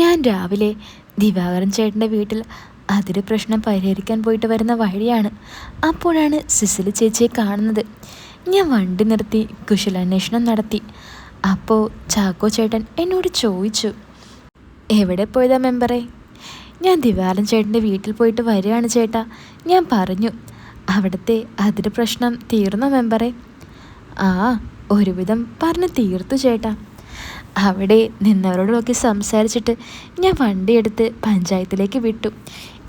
ഞാൻ രാവിലെ ദിവാകരൻ ചേട്ടന്റെ വീട്ടിൽ അതിര് പ്രശ്നം പരിഹരിക്കാൻ പോയിട്ട് വരുന്ന വഴിയാണ്. അപ്പോഴാണ് സിസിലി ചേച്ചിയെ കാണുന്നത്. ഞാൻ വണ്ടി നിർത്തി കുശലാന്വേഷണം നടത്തി. അപ്പോൾ ചാക്കോ ചേട്ടൻ എന്നോട് ചോദിച്ചു എവിടെ പോയതാ മെമ്പറെ? ഞാൻ ദിവാലൻ ചേട്ടന്റെ വീട്ടിൽ പോയിട്ട് വരികയാണ് ചേട്ടാ. ഞാൻ പറഞ്ഞു അവിടുത്തെ അതിര് പ്രശ്നം തീർന്നോ മെമ്പറെ? ആ ഒരുവിധം പറഞ്ഞ് തീർത്തു ചേട്ടാ. അവിടെ നിന്നവരോടൊക്കെ സംസാരിച്ചിട്ട് ഞാൻ വണ്ടിയെടുത്ത് പഞ്ചായത്തിലേക്ക് വിട്ടു.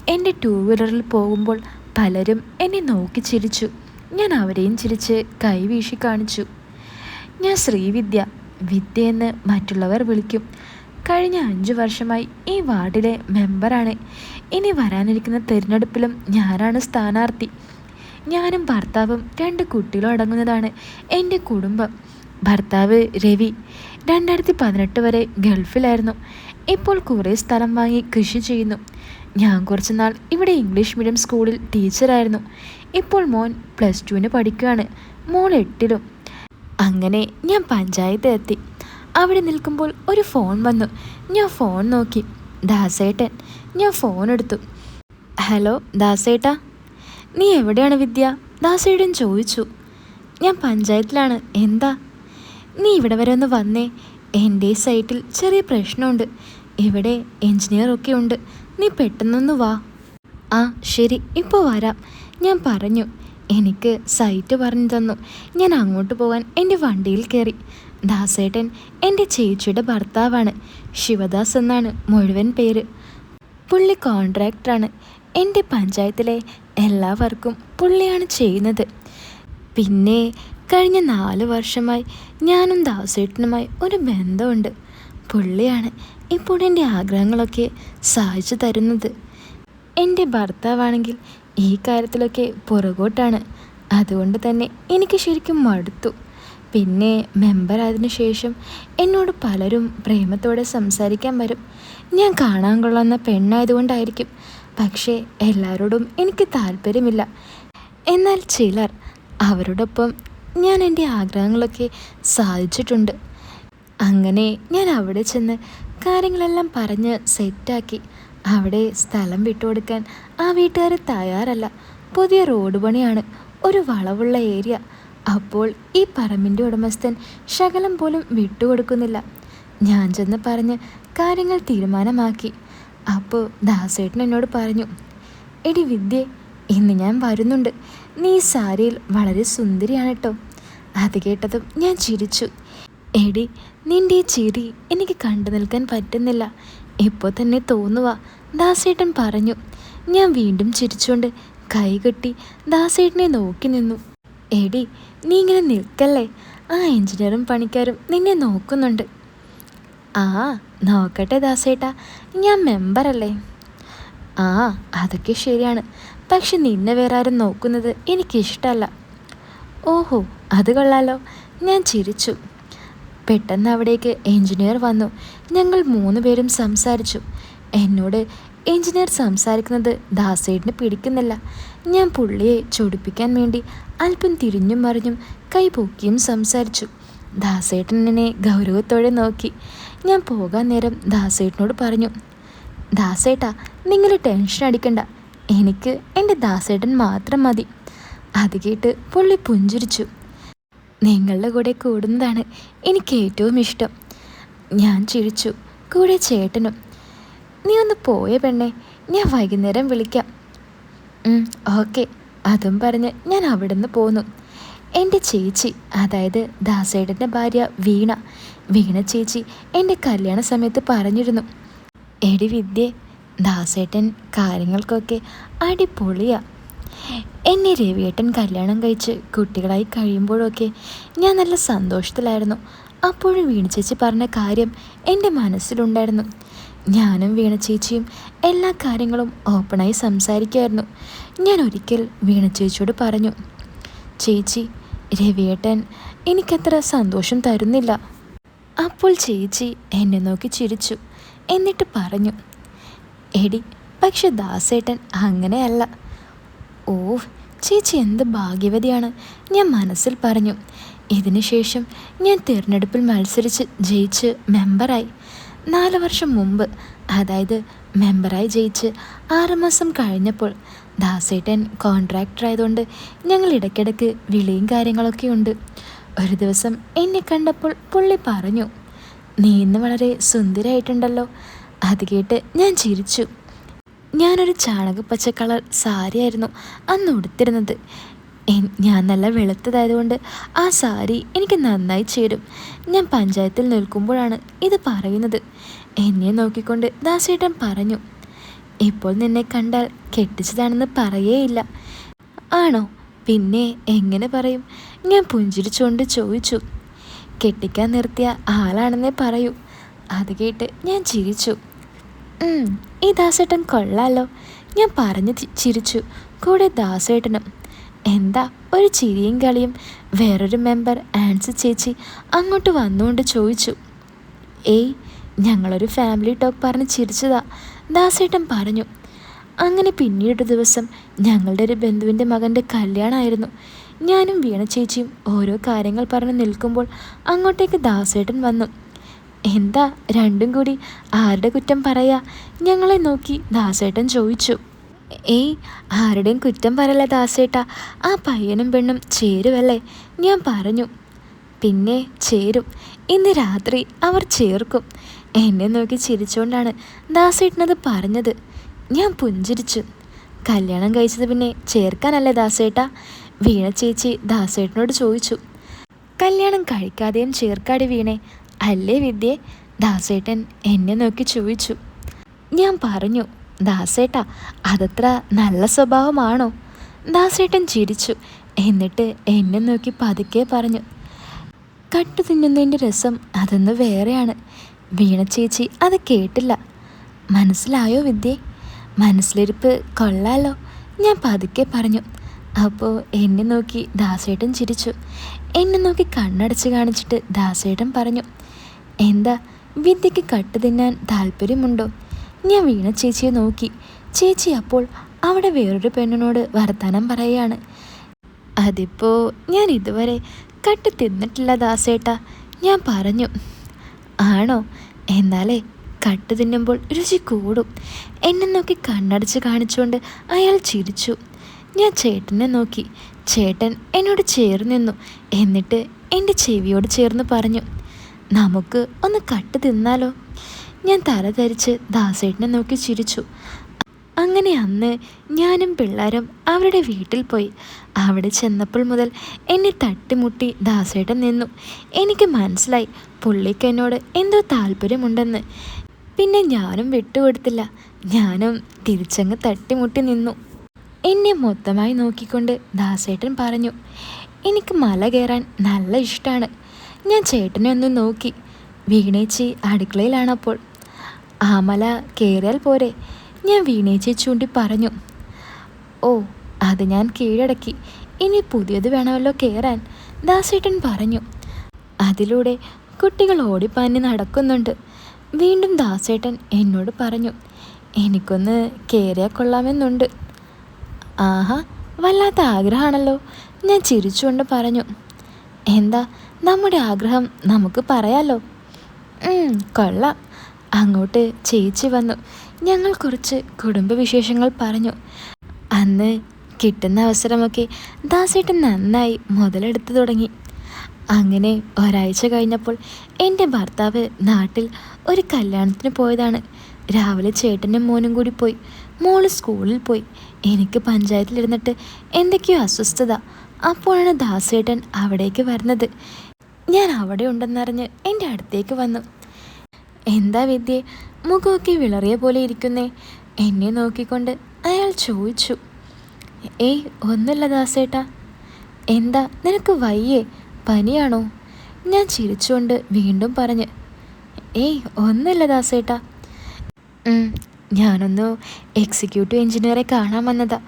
എന്റെ ടൂ വീലറിൽ പോകുമ്പോൾ പലരും എന്നെ നോക്കി ചിരിച്ചു. ഞാൻ അവരെയും ചിരിച്ച് കൈവീശി കാണിച്ചു. ഞാൻ ശ്രീവിദ്യ വിദ്യ എന്ന് മറ്റുള്ളവർ വിളിക്കും. കഴിഞ്ഞ അഞ്ചു വർഷമായി ഈ വാർഡിലെ മെമ്പറാണ്. ഇനി വരാനിരിക്കുന്ന തിരഞ്ഞെടുപ്പിലും ഞാനാണ് സ്ഥാനാർത്ഥി. ഞാനും ഭർത്താവും രണ്ട് കുട്ടികളും അടങ്ങുന്നതാണ് എന്റെ കുടുംബം. ഭർത്താവ് രവി രണ്ടായിരത്തി പതിനെട്ട് വരെ ഗൾഫിലായിരുന്നു. ഇപ്പോൾ കുറേ സ്ഥലം വാങ്ങി കൃഷി ചെയ്യുന്നു. ഞാൻ കുറച്ച് നാൾ ഇവിടെ ഇംഗ്ലീഷ് മീഡിയം സ്കൂളിൽ ടീച്ചറായിരുന്നു ഇപ്പോൾ മോൻ പ്ലസ് ടുവിന് പഠിക്കുകയാണ് മോൾ എട്ടിലും. അങ്ങനെ ഞാൻ പഞ്ചായത്ത് എത്തി. അവിടെ നിൽക്കുമ്പോൾ ഒരു ഫോൺ വന്നു. ഞാൻ ഫോൺ നോക്കി. ദാസേട്ടൻ ഞാൻ ഫോൺ എടുത്തു. ഹലോ ദാസേട്ടാ. നീ എവിടെയാണ് വിദ്യ? ദാസേട്ടൻ ചോദിച്ചു. ഞാൻ പഞ്ചായത്തിലാണ്. എന്താ? നീ ഇവിടെ വരെ ഒന്ന് വന്നേ. എന്റെ സൈറ്റിൽ ചെറിയ പ്രശ്നമുണ്ട്. ഇവിടെ എൻജിനീയറൊക്കെ ഉണ്ട്. നീ പെട്ടെന്നൊന്ന് വാ. ആ ശരി. ഇപ്പോൾ വരാം. ഞാൻ പറഞ്ഞു. എനിക്ക് സൈറ്റ് പറഞ്ഞു തന്നു. ഞാൻ അങ്ങോട്ട് പോകാൻ എന്റെ വണ്ടിയിൽ കയറി. ദാസേട്ടൻ എന്റെ ചേച്ചിയുടെ ഭർത്താവാണ്. ശിവദാസ് എന്നാണ് മുഴുവൻ പേര്. പുള്ളി കോൺട്രാക്ടറാണ്. എന്റെ പഞ്ചായത്തിലെ എല്ലാ വർക്കും പുള്ളിയാണ് ചെയ്യുന്നത്. പിന്നെ കഴിഞ്ഞ നാല് വർഷമായി ഞാനും ദാസേട്ടനുമായി ഒരു ബന്ധമുണ്ട്. പുള്ളിയാണ് ഇപ്പോൾ എന്റെ ആഗ്രഹങ്ങളൊക്കെ സഹിച്ചു തരുന്നത്. എന്റെ ഭർത്താവാണെങ്കിൽ ഈ കാര്യത്തിലൊക്കെ പുറകോട്ടാണ്. അതുകൊണ്ട് തന്നെ എനിക്ക് ശരിക്കും മടുത്തു. പിന്നെ മെമ്പർ ആയതിനു ശേഷം എന്നോട് പലരും പ്രേമത്തോടെ സംസാരിക്കാൻ വരും. ഞാൻ കാണാൻ കൊള്ളുന്ന പെണ്ണായതുകൊണ്ടായിരിക്കും. പക്ഷേ എല്ലാവരോടും എനിക്ക് താല്പര്യമില്ല. എന്നാൽ ചിലർ അവരോടൊപ്പം ഞാൻ എന്റെ ആഗ്രഹങ്ങളൊക്കെ സാധിച്ചിട്ടുണ്ട്. അങ്ങനെ ഞാൻ അവിടെ ചെന്ന് കാര്യങ്ങളെല്ലാം പറഞ്ഞ് സെറ്റാക്കി. അവിടെ സ്ഥലം വിട്ടുകൊടുക്കാൻ ആ വീട്ടുകാർ തയ്യാറല്ല. പുതിയ റോഡ് പണിയാണ് ഒരു വളവുള്ള ഏരിയ. അപ്പോൾ ഈ പറമ്പിന്റെ ഉടമസ്ഥൻ ശകലം പോലും വിട്ടുകൊടുക്കുന്നില്ല. ഞാൻ ചെന്ന് പറഞ്ഞ് കാര്യങ്ങൾ തീരുമാനമാക്കി. അപ്പോൾ ദാസേട്ടൻ എന്നോട് പറഞ്ഞു എടി വിദ്യ ഇന്ന് ഞാൻ വരുന്നുണ്ട്. നീ സാരിയിൽ വളരെ സുന്ദരിയാണ് കേട്ടോ അത് കേട്ടതും ഞാൻ ചിരിച്ചു. എടി നിന്റെ ഈ ചിരി എനിക്ക് കണ്ടു നിൽക്കാൻ പറ്റുന്നില്ല. ഇപ്പോൾ തന്നെ തോന്നുക ദാസേട്ടൻ പറഞ്ഞു. ഞാൻ വീണ്ടും ചിരിച്ചുകൊണ്ട് കൈകെട്ടി ദാസേട്ടനെ നോക്കി നിന്നു. എടി നീ ഇങ്ങനെ നിൽക്കല്ലേ? ആ എഞ്ചിനീയറും പണിക്കാരും നിന്നെ നോക്കുന്നുണ്ട്. ആ നോക്കട്ടെ ദാസേട്ടാ ഞാൻ മെമ്പറല്ലേ? ആ അതൊക്കെ ശരിയാണ്. പക്ഷെ നിന്നെ വേറെ ആരും നോക്കുന്നത് എനിക്കിഷ്ടമല്ല ഓഹോ അത് കൊള്ളാലോ. ഞാൻ ചിരിച്ചു. പെട്ടെന്ന് അവിടേക്ക് എഞ്ചിനീയർ വന്നു. ഞങ്ങൾ മൂന്ന് പേരും സംസാരിച്ചു. എന്നോട് എഞ്ചിനീയർ സംസാരിക്കുന്നത് ദാസേട്ടിന് പിടിക്കുന്നില്ല. ഞാൻ പുള്ളിയെ ചൊടിപ്പിക്കാൻ വേണ്ടി അല്പം തിരിഞ്ഞും മറിഞ്ഞും കൈ പൊക്കിയും സംസാരിച്ചു. ദാസേട്ടൻ എന്നെ ഗൗരവത്തോടെ നോക്കി. ഞാൻ പോകാൻ നേരം ദാസേട്ടനോട് പറഞ്ഞു ദാസേട്ടാ നിങ്ങൾ ടെൻഷൻ അടിക്കണ്ട. എനിക്ക് എന്റെ ദാസേട്ടൻ മാത്രം മതി. അത് കേട്ട് പുള്ളി പുഞ്ചിരിച്ചു. നിങ്ങളുടെ കൂടെ കൂടുന്നതാണ് എനിക്ക് ഏറ്റവും ഇഷ്ടം. ഞാൻ ചിരിച്ചു. കൂടെ ചേട്ടനും. നീ ഒന്ന് പോയ പെണ്ണെ. ഞാൻ വൈകുന്നേരം വിളിക്കാം. ഓക്കെ. അതും പറഞ്ഞ് ഞാൻ അവിടുന്ന് പോന്നു. എന്റെ ചേച്ചി അതായത് ദാസേടന്റെ ഭാര്യ വീണ. വീണ ചേച്ചി എന്റെ കല്യാണ സമയത്ത് പറഞ്ഞിരുന്നു. എടി വിദ്യ ദാസേട്ടൻ കാര്യങ്ങൾക്കൊക്കെ അടിപൊളിയാ. എന്നെ രവിയേട്ടൻ കല്യാണം കഴിച്ച് കുട്ടികളായി കഴിയുമ്പോഴൊക്കെ ഞാൻ നല്ല സന്തോഷത്തിലായിരുന്നു. അപ്പോഴും വീണ ചേച്ചി പറഞ്ഞ കാര്യം എന്റെ മനസ്സിലുണ്ടായിരുന്നു. ഞാനും വീണ ചേച്ചിയും എല്ലാ കാര്യങ്ങളും ഓപ്പണായി സംസാരിക്കുമായിരുന്നു. ഞാൻ ഒരിക്കൽ വീണ ചേച്ചിയോട് പറഞ്ഞു ചേച്ചി രവിയേട്ടൻ എനിക്കത്ര സന്തോഷം തരുന്നില്ല. അപ്പോൾ ചേച്ചി എന്നെ നോക്കി ചിരിച്ചു. എന്നിട്ട് പറഞ്ഞു എടി പക്ഷെ ദാസേട്ടൻ അങ്ങനെയല്ല. ഓ ചേച്ചി എന്ത് ഭാഗ്യവതിയാണ്. ഞാൻ മനസ്സിൽ പറഞ്ഞു. ഇതിനുശേഷം ഞാൻ തിരഞ്ഞെടുപ്പിൽ മത്സരിച്ച് ജയിച്ച് മെമ്പറായി. നാല് വർഷം മുമ്പ് അതായത് മെമ്പറായി ജയിച്ച് ആറുമാസം കഴിഞ്ഞപ്പോൾ ദാസേട്ടൻ കോൺട്രാക്ടർ ആയതുകൊണ്ട് ഞങ്ങൾ ഇടയ്ക്കിടയ്ക്ക് വിളിയും കാര്യങ്ങളൊക്കെ ഉണ്ട്. ഒരു ദിവസം എന്നെ കണ്ടപ്പോൾ പുള്ളി പറഞ്ഞു നീ ഇന്ന് വളരെ സുന്ദരായിട്ടുണ്ടല്ലോ. അത് കേട്ട് ഞാൻ ചിരിച്ചു. ഞാനൊരു ചാണകപ്പച്ച കളർ സാരിയായിരുന്നു അന്ന് ഉടുത്തിരുന്നത്. ഞാൻ നല്ല വെളുത്തതായതുകൊണ്ട് ആ സാരി എനിക്ക് നന്നായി ചേരും. ഞാൻ പഞ്ചായത്തിൽ നിൽക്കുമ്പോഴാണ് ഇത് പറയുന്നത്. എന്നെ നോക്കിക്കൊണ്ട് ദാസേട്ടൻ പറഞ്ഞു ഇപ്പോൾ നിന്നെ കണ്ടാൽ കെട്ടിച്ചതാണെന്ന് പറയേയില്ല. ആണോ? പിന്നെ എങ്ങനെ പറയും? ഞാൻ പുഞ്ചിരിച്ചുകൊണ്ട് ചോദിച്ചു. കെട്ടിക്കാൻ നിർത്തിയ ആളാണെന്നേ പറയൂ. അത് കേട്ട് ഞാൻ ചിരിച്ചു. ഈ ദാസേട്ടൻ കൊള്ളാലോ. ഞാൻ പറഞ്ഞു ചിരിച്ചു. കൂടെ ദാസേട്ടനും. എന്താ ഒരു ചിരിയും കളിയും? വേറൊരു മെമ്പർ ആൻസി ചേച്ചി അങ്ങോട്ട് വന്നുകൊണ്ട് ചോദിച്ചു. ഏയ് ഞങ്ങളൊരു ഫാമിലി ടോക്ക് പറഞ്ഞ് ചിരിച്ചതാ. ദാസേട്ടൻ പറഞ്ഞു. അങ്ങനെ പിന്നീട് ദിവസം ഞങ്ങളുടെ ഒരു ബന്ധുവിന്റെ മകന്റെ കല്യാണമായിരുന്നു ഞാനും വീണ ചേച്ചിയും ഓരോ കാര്യങ്ങൾ പറഞ്ഞ് നിൽക്കുമ്പോൾ അങ്ങോട്ടേക്ക് ദാസേട്ടൻ വന്നു. എന്താ രണ്ടും കൂടി ആരുടെ കുറ്റം പറയാ? ഞങ്ങളെ നോക്കി ദാസേട്ടൻ ചോദിച്ചു. ഏയ് ആരുടെയും കുറ്റം പറയല്ല ദാസേട്ട. ആ പയ്യനും പെണ്ണും ചേരുവല്ലേ? ഞാൻ പറഞ്ഞു. പിന്നെ ചേരും. ഇന്ന് രാത്രി അവർ ചേർക്കും. എന്നെ നോക്കി ചിരിച്ചുകൊണ്ടാണ് ദാസേട്ടനത് പറഞ്ഞത്. ഞാൻ പുഞ്ചിരിച്ചു. കല്യാണം കഴിച്ചത് പിന്നെ ചേർക്കാനല്ലേ ദാസേട്ട? വീണ ചേച്ചി ദാസേട്ടനോട് ചോദിച്ചു. കല്യാണം കഴിക്കാതെയും ചേർക്കാടി വീണേ അല്ലേ വിദ്യേ? ദാസേട്ടൻ എന്നെ നോക്കി ചോദിച്ചു. ഞാൻ പറഞ്ഞു ദാസേട്ട അതത്ര നല്ല സ്വഭാവമാണോ? ദാസേട്ടൻ ചിരിച്ചു. എന്നിട്ട് എന്നെ നോക്കി പതുക്കെ പറഞ്ഞു കട്ടു തിന്നുന്നതിന്റെ രസം അതൊന്ന് വേറെയാണ്. വീണ ചേച്ചി അത് കേട്ടില്ല. മനസ്സിലായോ വിദ്യേ? മനസ്സിലിരിപ്പ് കൊള്ളാലോ? ഞാൻ പതുക്കെ പറഞ്ഞു. അപ്പോൾ എന്നെ നോക്കി ദാസേട്ടൻ ചിരിച്ചു. എന്നെ നോക്കി കണ്ണടച്ച് കാണിച്ചിട്ട് ദാസേട്ടൻ പറഞ്ഞു എന്താ വിദ്യയ്ക്ക് കട്ട് തിന്നാൻ താല്പര്യമുണ്ടോ? ഞാൻ വീണ ചേച്ചിയെ നോക്കി. ചേച്ചി അപ്പോൾ അവിടെ വേറൊരു പെണ്ണിനോട് വർത്തമാനം പറയുകയാണ് അതിപ്പോൾ ഞാൻ ഇതുവരെ കട്ട് തിന്നിട്ടില്ല ദാസേട്ട. ഞാൻ പറഞ്ഞു ആണോ? എന്നാലേ കട്ട് തിന്നുമ്പോൾ രുചി കൂടും. എന്നെ നോക്കി കണ്ണടച്ച് കാണിച്ചുകൊണ്ട് അയാൾ ചിരിച്ചു. ഞാൻ ചേട്ടനെ നോക്കി. ചേട്ടൻ എന്നോട് ചേർന്ന് നിന്നു. എന്നിട്ട് എന്റെ ചെവിയോട് ചേർന്ന് പറഞ്ഞു നമുക്ക് ഒന്ന് കട്ട് തിന്നാലോ. ഞാൻ തല ധരിച്ച് ദാസേട്ടനെ നോക്കി ചിരിച്ചു. അങ്ങനെ അന്ന് ഞാനും പിള്ളേരും അവരുടെ വീട്ടിൽ പോയി. അവിടെ ചെന്നപ്പോൾ മുതൽ എന്നെ തട്ടിമുട്ടി ദാസേട്ടൻ നിന്നു. എനിക്ക് മനസ്സിലായി പുള്ളിക്ക് എന്നോട് എന്തോ താല്പര്യമുണ്ടെന്ന്. പിന്നെ ഞാനും വിട്ടുകൊടുത്തില്ല. ഞാനും തിരിച്ചങ്ങ് തട്ടിമുട്ടി നിന്നു. എന്നെ മൊത്തമായി നോക്കിക്കൊണ്ട് ദാസേട്ടൻ പറഞ്ഞു എനിക്ക് മല കയറാൻ നല്ല ഇഷ്ടമാണ് ഞാൻ ചേട്ടനെ ഒന്ന് നോക്കി. വീണേച്ചി അടുക്കളയിലാണപ്പോൾ. ആ മല കയറിയാൽ പോരെ. ഞാൻ വീണേച്ചി ചൂണ്ടി പറഞ്ഞു. ഓ അത് ഞാൻ കീഴടക്കി. ഇനി പുതിയത് വേണമല്ലോ കയറാൻ ദാസേട്ടൻ പറഞ്ഞു. അതിലൂടെ കുട്ടികൾ ഓടിപ്പാഞ്ഞ് നടക്കുന്നുണ്ട്. വീണ്ടും ദാസേട്ടൻ എന്നോട് പറഞ്ഞു. എനിക്കൊന്ന് കയറിയാൽ കൊള്ളാമെന്നുണ്ട്. ആഹാ വല്ലാത്ത ആഗ്രഹമാണല്ലോ. ഞാൻ ചിരിച്ചുകൊണ്ട് പറഞ്ഞു. എന്താ നമ്മുടെ ആഗ്രഹം നമുക്ക് പറയാലോ? കൊള്ളാം. അങ്ങോട്ട് ചേച്ചി വന്നു. ഞങ്ങൾ കുറച്ച് കുടുംബവിശേഷങ്ങൾ പറഞ്ഞു. അന്ന് കിട്ടുന്ന അവസരമൊക്കെ ദാസേട്ടൻ നന്നായി മുതലെടുത്തു തുടങ്ങി. അങ്ങനെ ഒരാഴ്ച കഴിഞ്ഞപ്പോൾ എന്റെ ഭർത്താവ് നാട്ടിൽ ഒരു കല്യാണത്തിന് പോയതാണ്. രാവിലെ ചേട്ടനും മോനും കൂടി പോയി. മോൾ സ്കൂളിൽ പോയി. എനിക്ക് പഞ്ചായത്തിലിരുന്നിട്ട് എന്തൊക്കെയോ അസ്വസ്ഥത. അപ്പോഴാണ് ദാസേട്ടൻ അവിടേക്ക് വരുന്നത്. ഞാൻ അവിടെ ഉണ്ടെന്നറിഞ്ഞ് എന്റെ അടുത്തേക്ക് വന്നു. എന്താ വിദ്യ മുഖമൊക്കെ വിളറിയ പോലെ ഇരിക്കുന്നേ. എന്നെ നോക്കിക്കൊണ്ട് അയാൾ ചോദിച്ചു ഏയ് ഒന്നുമില്ല ദാസേട്ടാ. എന്താ നിനക്ക് വയ്യേ? പനിയാണോ? ഞാൻ ചിരിച്ചുകൊണ്ട് വീണ്ടും പറഞ്ഞ് ഏയ് ഒന്നുമില്ല ദാസേട്ടാ. ഞാനൊന്ന് എക്സിക്യൂട്ടീവ് എഞ്ചിനീയറെ കാണാൻ വന്നതാ.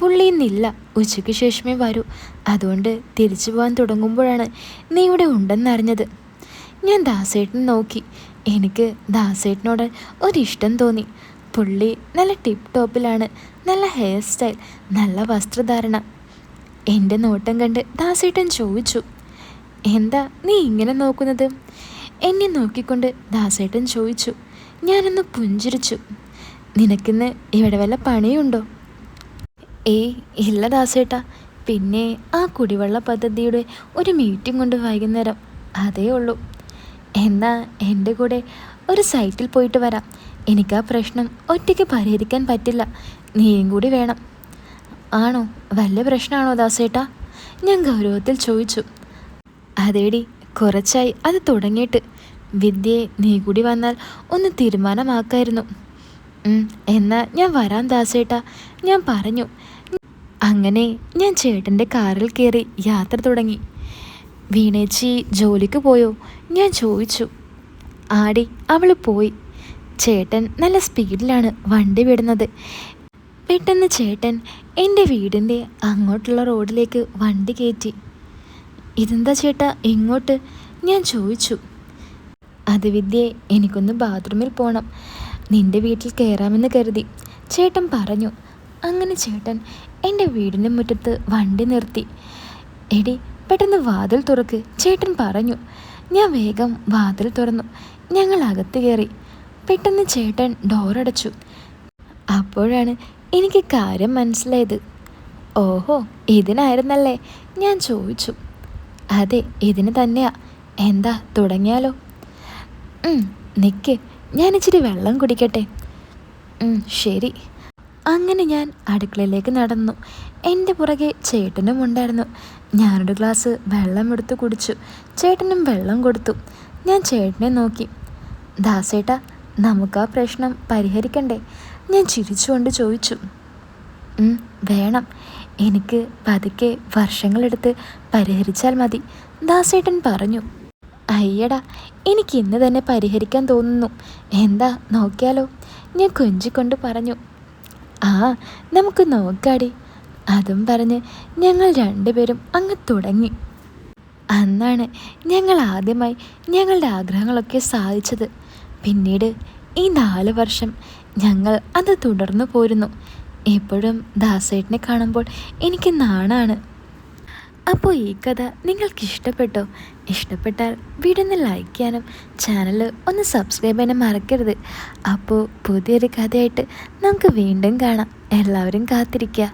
പുള്ളി ഇന്നില്ല ഉച്ചയ്ക്ക് ശേഷമേ വരൂ. അതുകൊണ്ട് തിരിച്ചു പോകാൻ തുടങ്ങുമ്പോഴാണ് നീ ഇവിടെ ഉണ്ടെന്നറിഞ്ഞത്. ഞാൻ ദാസേട്ടൻ നോക്കി. എനിക്ക് ദാസേട്ടനോട് ഒരിഷ്ടം തോന്നി. പുള്ളി നല്ല ടിപ്പ് ടോപ്പിലാണ് നല്ല ഹെയർ സ്റ്റൈൽ നല്ല വസ്ത്രധാരണ. എന്റെ നോട്ടം കണ്ട് ദാസേട്ടൻ ചോദിച്ചു. എന്താ നീ ഇങ്ങനെ നോക്കുന്നത്? എന്നെ നോക്കിക്കൊണ്ട് ദാസേട്ടൻ ചോദിച്ചു. ഞാനൊന്ന് പുഞ്ചിരിച്ചു. നിനക്കിന്ന് ഇവിടെ വല്ല പണിയുണ്ടോ? ഏയ് ഇല്ല ദാസേട്ടാ. പിന്നെ ആ കുടിവെള്ള പദ്ധതിയുടെ ഒരു മീറ്റിംഗ് കൊണ്ട് വൈകുന്നേരം. അതേ ഉള്ളൂ. എന്നാ എന്റെ കൂടെ ഒരു സൈറ്റിൽ പോയിട്ട് വരാം. എനിക്ക് ആ പ്രശ്നം ഒറ്റയ്ക്ക് പരിഹരിക്കാൻ പറ്റില്ല. നീയും കൂടി വേണം. ആണോ? വല്ല പ്രശ്നമാണോ ദാസേട്ടാ? ഞാൻ ഗൗരവത്തിൽ ചോദിച്ചു. അതേടി കുറച്ചായി. അത് തുടങ്ങിയിട്ട്. വിദ്യയെ നീ കൂടി വന്നാൽ ഒന്ന് തീരുമാനമാക്കായിരുന്നു. എന്നാൽ എന്നാ ഞാൻ വരാം ദാസേട്ടാ. ഞാൻ പറഞ്ഞു. അങ്ങനെ ഞാൻ ചേട്ടന്റെ കാറിൽ കയറി യാത്ര തുടങ്ങി. വീണേച്ചി ജോലിക്ക് പോയോ? ഞാൻ ചോദിച്ചു. ആടി അവൾ പോയി. ചേട്ടൻ നല്ല സ്പീഡിലാണ് വണ്ടി വിടുന്നത്. പെട്ടെന്ന് ചേട്ടൻ എന്റെ വീടിന്റെ അങ്ങോട്ടുള്ള റോഡിലേക്ക് വണ്ടി കയറ്റി. ഇതെന്താ ചേട്ടാ ഇങ്ങോട്ട്? ഞാൻ ചോദിച്ചു. അത് വിദ്യയെ എനിക്കൊന്ന് ബാത്റൂമിൽ പോകണം നിന്റെ വീട്ടിൽ കയറാമെന്ന് കരുതി. ചേട്ടൻ പറഞ്ഞു. അങ്ങനെ ചേട്ടൻ എന്റെ വീടിന്റെ മുറ്റത്ത് വണ്ടി നിർത്തി. എടി പെട്ടെന്ന് വാതിൽ തുറക്ക്. ചേട്ടൻ പറഞ്ഞു. ഞാൻ വേഗം വാതിൽ തുറന്നു. ഞങ്ങൾ അകത്ത് കയറി. പെട്ടെന്ന് ചേട്ടൻ ഡോറടച്ചു അപ്പോഴാണ് എനിക്ക് കാര്യം മനസ്സിലായത്. ഓഹോ ഇതിനായിരുന്നല്ലേ? ഞാൻ ചോദിച്ചു. അതെ ഇതിന് തന്നെയാ. എന്താ തുടങ്ങിയാലോ? നിക്ക്. ഞാൻ ഇച്ചിരി വെള്ളം കുടിക്കട്ടെ. ശരി. അങ്ങനെ ഞാൻ അടുക്കളയിലേക്ക് നടന്നു. എന്റെ പുറകെ ചേട്ടനും ഉണ്ടായിരുന്നു. ഞാനൊരു ഗ്ലാസ് വെള്ളം എടുത്ത് കുടിച്ചു. ചേട്ടനും വെള്ളം കൊടുത്തു. ഞാൻ ചേട്ടനെ നോക്കി. ദാസേട്ടാ നമുക്ക് ആ പ്രശ്നം പരിഹരിക്കണ്ടേ? ഞാൻ ചിരിച്ചുകൊണ്ട് ചോദിച്ചു. വേണം. എനിക്ക് പതുക്കെ വർഷങ്ങളെടുത്ത് പരിഹരിച്ചാൽ മതി ദാസേട്ടൻ പറഞ്ഞു. അയ്യടാ എനിക്ക് ഇന്ന് തന്നെ പരിഹരിക്കാൻ തോന്നുന്നു. എന്താ നോക്കിയാലോ? ഞാൻ കൊഞ്ചിക്കൊണ്ട് പറഞ്ഞു. ആ നമുക്ക് നോക്കാടി. അതും പറഞ്ഞ് ഞങ്ങൾ രണ്ടുപേരും അങ്ങ് തുടങ്ങി. അന്നാണ് ഞങ്ങൾ ആദ്യമായി ഞങ്ങളുടെ ആഗ്രഹങ്ങളൊക്കെ സാധിച്ചത്. പിന്നീട് ഈ നാല് വർഷം ഞങ്ങൾ അത് തുടർന്നു പോരുന്നു. എപ്പോഴും ദാസേട്ടനെ കാണുമ്പോൾ എനിക്ക് നാണാണ്. അപ്പോൾ ഈ കഥ നിങ്ങൾക്ക് ഇഷ്ടപ്പെട്ടോ ഇഷ്ടപ്പെട്ടാൽ വീഡിയോ ഒന്ന് ലൈക്ക് ചെയ്യാനും ചാനൽ ഒന്ന് സബ്സ്ക്രൈബ് ചെയ്യാനും മറക്കരുത്. അപ്പോൾ പുതിയൊരു കഥയായിട്ട് നമുക്ക് വീണ്ടും കാണാം. എല്ലാവരും കാത്തിരിക്കുക